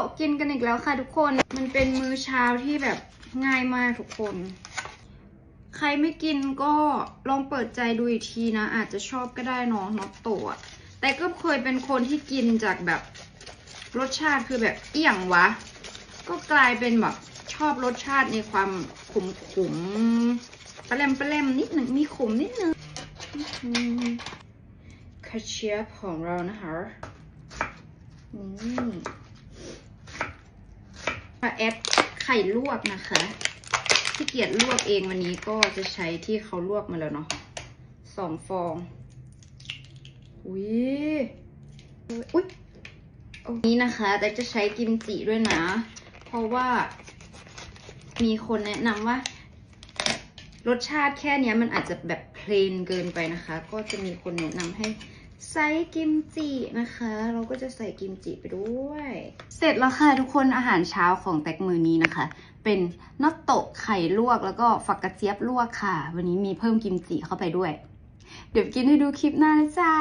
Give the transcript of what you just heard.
ะกินกันอีกแล้วค่ะทุกคน มันเป็นมื้อเช้าที่แบบง่ายมากทุกคน ใครไม่กินก็ลองเปิดใจดูอีกทีนะ อาจจะชอบก็ได้เนาะน็อตโตะแต่ก็เคยเป็นคนที่กินจากแบบรสชาติคือแบบเอี่ยงวะ ก็กลายเป็นแบบชอบรสชาติในความขมขมปลาแรมปลาแรมนิดหนึ่งมีขมนิดนึงคาเชียบของเรานะคะนี่ มาแอดไข่ลวกนะคะที่เกียจลวกเองวันนี้ก็จะใช้ที่เขาลวกมาแล้วเนาะสองฟองอุ้ยอุ้ยนี้นะคะแต่จะใช้กิมจิด้วยนะ เพราะว่า มีคนแนะนำว่า รสชาติแค่เนี้ยมันอาจจะแบบเพลนเกินไปนะคะ ก็จะมีคนแนะนำให้ ใส่กิมจินะคะ เราก็จะใส่กิมจิไปด้วย เสร็จแล้วค่ะทุกคนอาหารเช้าของแตกมือนี้นะคะ เป็นน็อตโตะไข่ลวกแล้วก็ฝักกระเจี๊ยบลวกค่ะ วันนี้มีเพิ่มกิมจิเข้าไปด้วย เดี๋ยวกินให้ดูคลิปหน้านะจ๊ะ